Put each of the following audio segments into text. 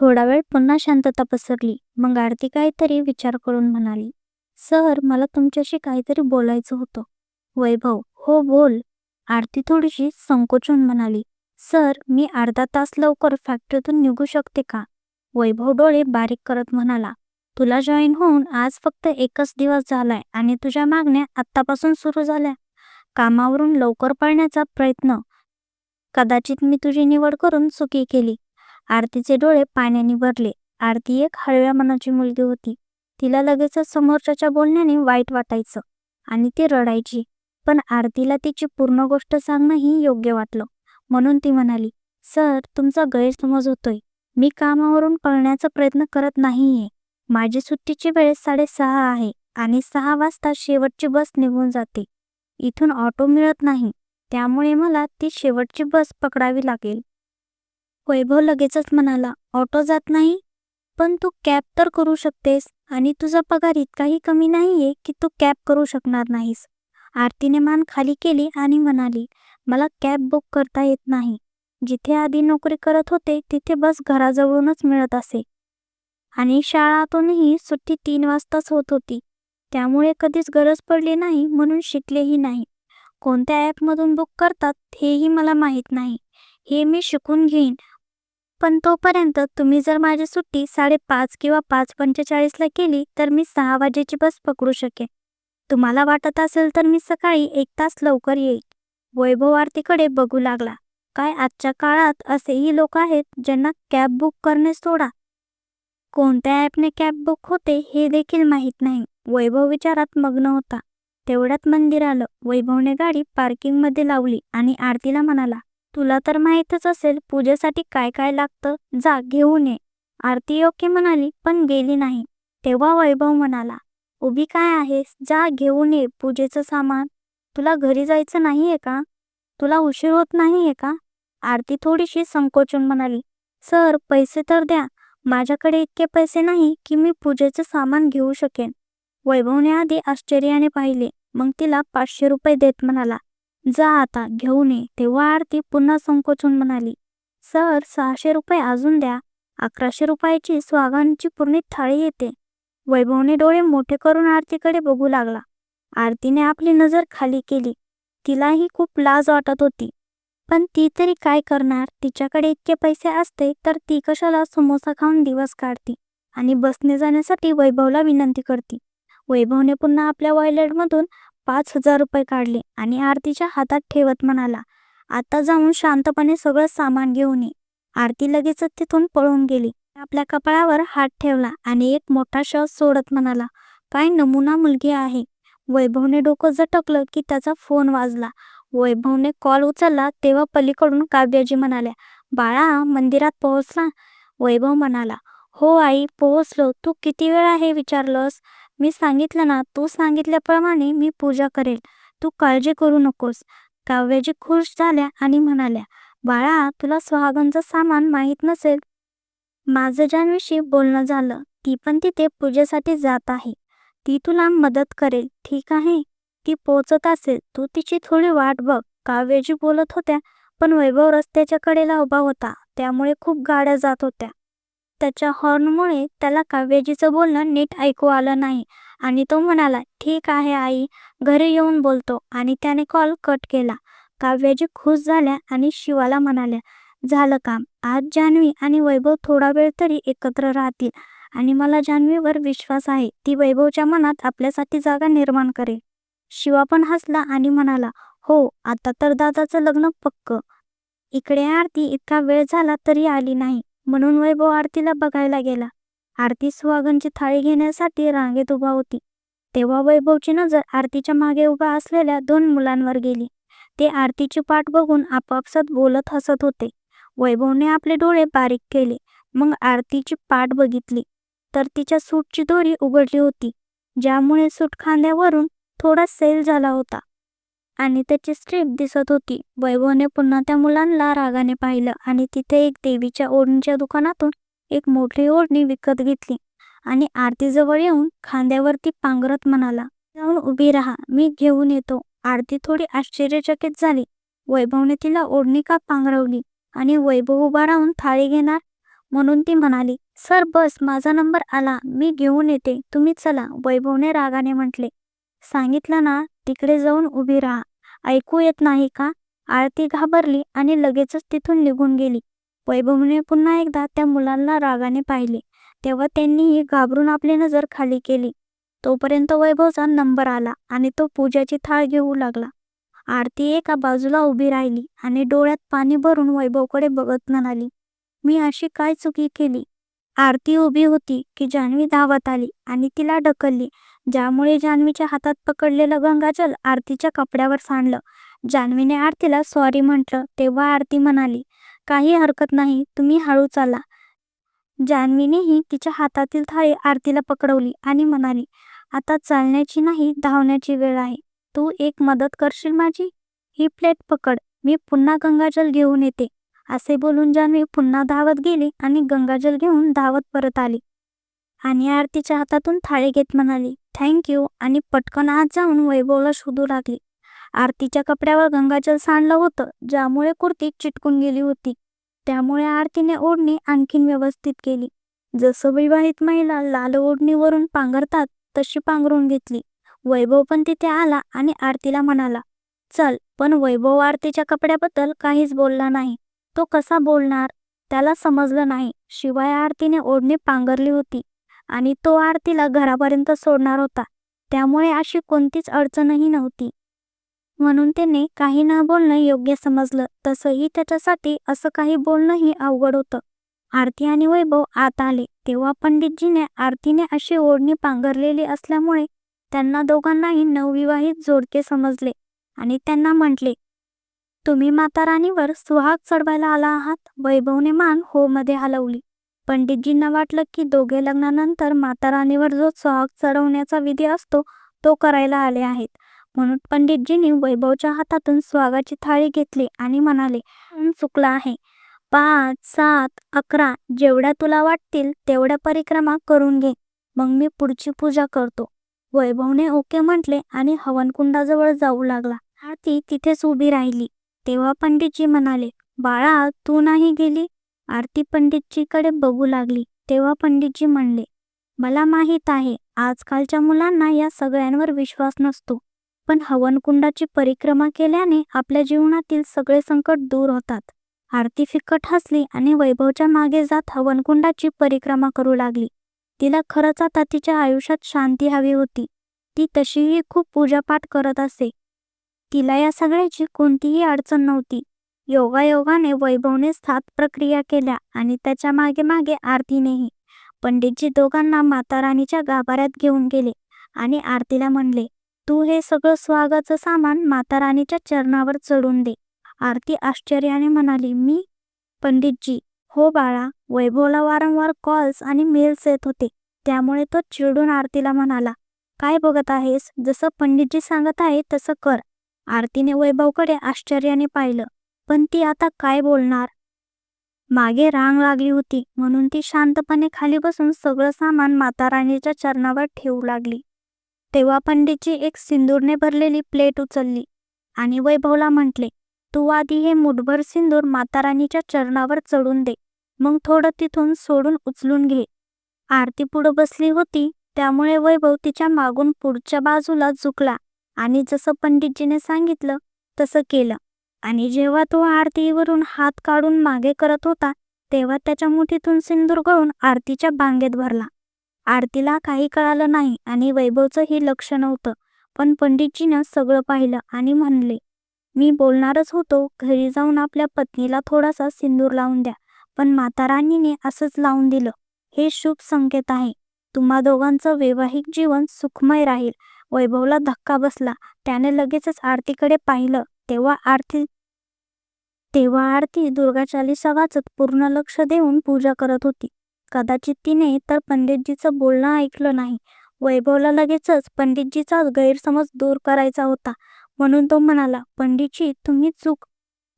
थोडा वेळ पुन्हा शांतता पसरली. मग आरती काहीतरी विचार करून म्हणाली सर मला तुमच्याशी काहीतरी बोलायचं होतं. वैभव हो बोल. आरती थोडीशी संकोचून म्हणाली सर मी अर्धा तास लवकर फॅक्टरीतून निघू शकते का? वैभव डोळे बारीक करत म्हणाला तुला जॉईन होऊन आज फक्त एकच दिवस झालाय आणि तुझ्या मागण्या आत्तापासून सुरू झाल्या. कामावरून लवकर पळण्याचा प्रयत्न. कदाचित मी तुझी निवड करून चुकी केली. आरतीचे डोळे पाण्याने भरले. आरती एक हळव्या मनाची मुलगी होती. तिला लगेचच समोरच्याच्या बोलण्याने वाईट वाटायचं आणि ती रडायची. पण आरतीला तिची पूर्ण गोष्ट सांगणंही योग्य वाटलं. म्हणून ती म्हणाली सर तुमचा गैरसमज होतोय. मी कामावरून पळण्याचा प्रयत्न करत नाहीये. माझी सुट्टीची वेळ साडेसहा आहे आणि सहा वाजता शेवटची बस निघून जाते. इथून ऑटो मिळत नाही. त्यामुळे मला ती शेवटची बस पकडावी लागेल. वैभव लगेचच म्हणाला ऑटो जात नाही? पण तू कॅब तर करू शकतेस आणि तुझा पगार इतकाही कमी नाहीये की तू कॅब करू शकणार नाहीस. आरतीने मान खाली केली आणि म्हणाली मला कॅब बुक करता येत नाही. जिथे आधी नोकरी करत होते तिथे बस घराजवळूनच मिळत असे. आणि शाळातूनही सुट्टी तीन वाजताच होत होती. त्यामुळे कधीच गरज पडली नाही म्हणून शिकलेही नाही. कोणत्या ॲपमधून बुक करतात हेही मला माहीत नाही. हे मी शिकून घेईन. पण तोपर्यंत तुम्ही जर माझी सुट्टी साडेपाच किंवा पाच पंचेचाळीसला केली तर मी सहा वाजेची बस पकडू शकेन. तुम्हाला वाटत असेल तर मी सकाळी एक तास लवकर येईल. वैभव आरतीकडे बघू लागला. काय आजच्या काळात असेही लोक आहेत ज्यांना कॅब बुक करणे सोडा. कोणत्या ॲपने कॅब बुक होते हे देखील माहीत नाही. वैभव विचारात मग्न होता. तेवढ्यात मंदिर आलं. वैभवने गाडी पार्किंगमध्ये लावली आणि आरतीला म्हणाला तुला तर माहीतच असेल पूजेसाठी काय काय लागतं. जा घेऊन ये. आरती योग्य म्हणाली पण गेली नाही. तेव्हा वैभव म्हणाला उभी काय आहेस? जा घेऊन ये पूजेचं सामान. तुला घरी जायचं नाहीये का? तुला उशीर होत नाहीये का? आरती थोडीशी संकोचून म्हणाली सर पैसे तर द्या. माझ्याकडे इतके पैसे नाही की मी पूजेचं सामान घेऊ शकेन. वैभवने आधी आश्चर्याने पाहिले मग तिला पाचशे रुपये देत म्हणाला जा आता घेऊन ये तेव्हा आरती पुन्हा संकोचून म्हणाली सर सहाशे रुपये अजून द्या. अकराशे रुपयाची स्वागांची पूर्ण थाळी येते. वैभवने डोळे मोठे करून आरतीकडे बघू लागला. आरतीने आपली नजर खाली केली. तिलाही खूप लाज वाटत होती. पण ती तरी काय करणार? तिच्याकडे इतके पैसे असते तर ती कशाला समोसा खाऊन दिवस काढती आणि बसने जाण्यासाठी वैभवला विनंती करती. वैभवने पुन्हा आपल्या वॉयलेटमधून पाच हजार रुपये काढले आणि आरतीच्या हातात ठेवत म्हणाला आता जाऊन शांतपणे सगळं सामान घेऊन ये. आरती लगेचच तिथून पळून गेली. आपल्या कपाळावर हात ठेवला आणि एक मोठा श्वास सोडत म्हणाला काय नमुना मुलगी आहे. वैभवने डोकं झटकलं की त्याचा फोन वाजला. वैभवने कॉल उचलला तेव्हा पलीकडून काव्याजी म्हणाल्या बाळा मंदिरात पोहोचला. वैभव म्हणाला हो आई पोहोचलो. तू किती वेळ आहे विचारलंस? मी सांगितलं ना तू सांगितल्याप्रमाणे मी पूजा करेल. तू काळजी करू नकोस. काव्याजी खुश झाल्या आणि म्हणाल्या बाळा तुला सुहागनचं सामान माहीत नसेल. माझं ज्यांविषयी बोलणं झालं ती पण तिथे पूजेसाठी जात आहे. ती तुला मदत करेल ठीक आहे? ती पोचत असेल तू तिची थोडी वाट बघ. काव्याजी बोलत होत्या पण वैभव रस्त्याच्या कडेला उभा होता. त्यामुळे खूप गाड्या जात होत्या. त्याच्या हॉर्नमुळे त्याला काव्याजीचं बोलणं नीट ऐकू आलं नाही. आणि तो म्हणाला ठीक आहे आई घरी येऊन बोलतो. आणि त्याने कॉल कट केला. काव्याजी खुश झाल्या आणि शिवाला म्हणाल्या झालं काम. आज जान्हवी आणि वैभव थोडा वेळ तरी एकत्र राहतील आणि मला जान्हवीवर विश्वास आहे. ती वैभवच्या मनात आपल्यासाठी जागा निर्माण करेल. शिवा पण हसला आणि म्हणाला हो आता तर दादाचं लग्न पक्क. इकडे आरती इतका वेळ झाला तरी आली नाही. म्हणून वैभव आरतीला बघायला गेला. आरती सुहागनची थाळी घेण्यासाठी रांगेत उभा होती. तेव्हा वैभवची नजर आरतीच्या मागे उभा असलेल्या दोन मुलांवर गेली. ते आरतीची पाठ बघून आपापसात बोलत हसत होते. वैभवने आपले डोळे बारीक केले. मग आरतीची पाठ बघितली. तर तिच्या सूटची दोरी उघडली होती ज्यामुळे सूट खांद्यावरून थोडा सैल झाला होता. आणि त्याची स्ट्रीप दिसत होती. वैभवने पुन्हा त्या मुलांना रागाने पाहिलं आणि तिथे एक देवीच्या ओढणीच्या दुकानातून एक मोठी ओढणी विकत घेतली आणि आरतीजवळ येऊन खांद्यावरती पांघरत म्हणाला जाऊन उभी राहा मी घेऊन येतो. आरती थोडी आश्चर्यचकित झाली. वैभवने तिला ओढणी का पांघरवली आणि वैभव उभा राहून थाळी घेणार? म्हणून ती म्हणाली सर बस माझा नंबर आला मी घेऊन येते तुम्ही चला. वैभवने रागाने म्हटले सांगितलं ना तिकडे जाऊन उभी राहा. ऐकू येत नाही का? आरती घाबरली आणि लगेचच तिथून निघून गेली. वैभवने पुन्हा एकदा त्या मुलांना रागाने पाहिले. तेव्हा त्यांनीही घाबरून आपली नजर खाली केली. तोपर्यंत वैभवचा नंबर आला आणि तो पूजाची थाळ घेऊ लागला. आरती एका बाजूला उभी राहिली आणि डोळ्यात पाणी भरून वैभवकडे बघत म्हणाली मी अशी काय चुकी केली? आरती उभी होती की जान्हवी धावत आली आणि तिला ढकलली ज्यामुळे जान्हवीच्या हातात पकडलेलं गंगाजल आरतीच्या कपड्यावर सांडलं. जान्हवीने आरतीला सॉरी म्हटलं तेव्हा आरती म्हणाली काही हरकत नाही तुम्ही हळू चाला. जान्हवीनेही तिच्या हातातील थाळी आरतीला पकडवली आणि म्हणाली आता चालण्याची नाही धावण्याची वेळ आहे. तू एक मदत करशील माझी? ही प्लेट पकड मी पुन्हा गंगाजल घेऊन येते. असे बोलून जान्हवी पुन्हा धावत गेली आणि गंगाजल घेऊन धावत परत आली. आणि आरतीच्या हातातून थाळी घेत म्हणाली थँक्यू आणि पटकन आत जाऊन वैभवला शोधू लागली. आरतीच्या कपड्यावर गंगाजल सांडलं होतं ज्यामुळे कुर्ती चिटकून गेली होती. त्यामुळे आरतीने ओढणी आणखीन व्यवस्थित केली. जसं विवाहित महिला लाल ओढणीवरून पांघरतात तशी पांघरून घेतली. वैभव पण तिथे आला आणि आरतीला म्हणाला चल पण वैभव आरतीच्या कपड्याबद्दल काहीच बोलला नाही. तो कसा बोलणार? त्याला समजलं नाही. शिवाय आरतीने ओढणी पांघरली होती आणि तो आरतीला घरापर्यंत सोडणार होता. त्यामुळे अशी कोणतीच अडचणही नव्हती. म्हणून त्याने काही न बोलणं योग्य समजलं. तसंही त्याच्यासाठी असं काही बोलणंही अवघड होतं. आरती आणि वैभव आत आले. तेव्हा पंडितजीने आरतीने अशी ओढणी पांघरलेली असल्यामुळे त्यांना दोघांनाही नवविवाहित जोडके समजले आणि त्यांना म्हटले तुम्ही माता राणीवर सुहाग चढवायला आला आहात वैभवने मान हो मध्ये हलवली. पंडितजींना वाटलं की दोघे लग्नानंतर माता राणीवर जो सुहाग चढवण्याचा विधी असतो तो करायला आले आहेत. म्हणून पंडितजींनी वैभवच्या हातातून स्वागाची थाळी घेतली आणि म्हणाले चुकला आहे? पाच सात अकरा जेवढ्या तुला वाटतील तेवढ्या परिक्रमा करून घे. मग मी पुढची पूजा करतो. वैभवने ओके म्हटले आणि हवनकुंडाजवळ जाऊ लागला. आरती तिथेच उभी राहिली. तेव्हा पंडितजी म्हणाले बाळा तू नाही गेली? आरती पंडितजीकडे बघू लागली. तेव्हा पंडितजी म्हणले मला माहीत आहे आजकालच्या मुलांना या सगळ्यांवर विश्वास नसतो. पण हवनकुंडाची परिक्रमा केल्याने आपल्या जीवनातील सगळे संकट दूर होतात. आरती फिकट हसली आणि वैभवच्या मागे जात हवनकुंडाची परिक्रमा करू लागली. तिला खरंच आता तिच्या आयुष्यात शांती हवी होती. ती तशीही खूप पूजापाठ करत असे. तिला या सगळ्याची कोणतीही अडचण नव्हती. योगायोगाने वैभवने सात प्रक्रिया केल्या आणि त्याच्यामागे मागे आरतीनेही पंडितजी दोघांना माता राणीच्या गाभाऱ्यात घेऊन गेले आणि आरतीला म्हणले तू हे सगळं स्वागाचं सामान माता राणीच्या चरणावर चढून दे. आरती आश्चर्याने म्हणाली मी? पंडितजी हो बाळा वैभवला वारंवार कॉल्स आणि मेल्स येत होते त्यामुळे तो चिडून आरतीला म्हणाला काय बघत आहेस? जसं पंडितजी सांगत आहे तसं कर. आरतीने वैभवकडे आश्चर्याने पाहिलं. पण ती आता काय बोलणार? मागे रांग लागली होती म्हणून ती शांतपणे खाली बसून सगळं सामान माता राणीच्या चरणावर ठेवू लागली. तेव्हा पंडितजी एक सिंदूरने भरलेली प्लेट उचलली आणि वैभवला म्हटले तू आधी हे मुठभर सिंदूर माता राणीच्या चरणावर चढून दे मग थोडं तिथून सोडून उचलून घे. आरती पुढं बसली होती त्यामुळे वैभव तिच्या मागून पुढच्या बाजूला झुकला. आणि जसं पंडितजीने सांगितलं तसं केलं. आणि जेव्हा तो आरतीवरून हात काढून मागे करत होता तेव्हा त्याच्या मुठीतून सिंदूर गळून आरतीच्या बांगेत भरला. आरतीला काही कळालं नाही आणि वैभवचं हे लक्ष नव्हतं पण पंडितजीनं सगळं पाहिलं आणि म्हणले मी बोलणारच होतो घरी जाऊन आपल्या पत्नीला थोडासा सिंदूर लावून द्या पण माताराणीने असंच लावून दिलं. हे शुभ संकेत आहे. तुम्हा दोघांचं वैवाहिक जीवन सुखमय राहील वैभवला धक्का बसला. त्याने लगेचच आरतीकडे पाहिलं. तेव्हा आरती तेव्हा आरती दुर्गा चालिसा वाचत पूर्ण लक्ष देऊन पूजा करत होती. कदाचित तिने तर पंडितजीचं बोलणं ऐकलं नाही. वैभवला लगेचच पंडितजीचा गैरसमज दूर करायचा होता. म्हणून तो म्हणाला पंडितजी तुम्ही चूक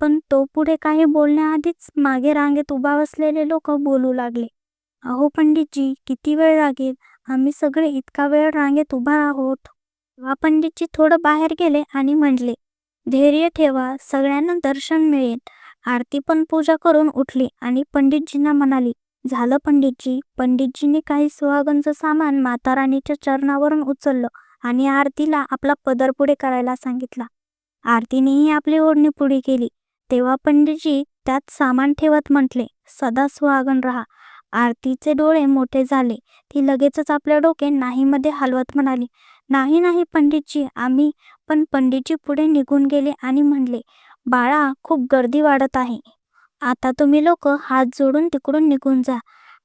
पण तो पुढे काही बोलण्याआधीच मागे रांगेत उभा असलेले लोक बोलू लागले. अहो पंडितजी किती वेळ लागेल? आम्ही सगळे इतका वेळ रांगेत उभा आहोत. तेव्हा पंडितजी थोडं बाहेर गेले आणि म्हटले धैर्य ठेवा सगळ्यांना दर्शन मिळेल. आरती पण पूजा करून उठली आणि पंडितजींना म्हणाली झालं पंडितजी. पंडितजींनी काही सुहागनचं सामान माता राणीच्या चरणावरून उचललं आणि आरतीला आपला पदर पुढे करायला सांगितला. आरतीनेही आपली ओढणी पुढे केली. तेव्हा पंडितजी त्यात सामान ठेवत म्हटले सदा सुहागण राहा. आरतीचे डोळे मोठे झाले. ती लगेचच आपल्या डोके नाहीमध्ये हलवत म्हणाली नाही नाही पंडितजी आम्ही पण पंडितजी पुढे निघून गेले आणि म्हणले बाळा खूप गर्दी वाढत आहे. आता तुम्ही लोक हात जोडून तिकडून निघून जा.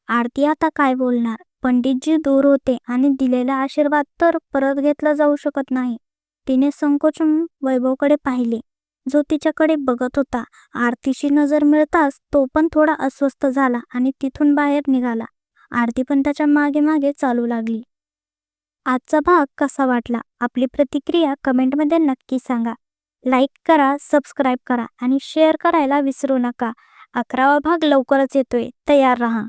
आरती आता काय बोलणार? पंडितजी दूर होते आणि दिलेला आशीर्वाद तर परत घेतला जाऊ शकत नाही. तिने संकोचून वैभवकडे पाहिले. जो तिच्याकडे बघत होता. आरतीशी नजर मिळताच तो पण थोडा अस्वस्थ झाला आणि तिथून बाहेर निघाला. आरती पण त्याच्यामागे मागे चालू लागली. आजचा भाग कसा वाटला? आपली प्रतिक्रिया कमेंटमध्ये नक्की सांगा. लाईक करा सबस्क्राईब करा आणि शेअर करायला विसरू नका. अकरावा भाग लवकरच येतोय. तयार रहा.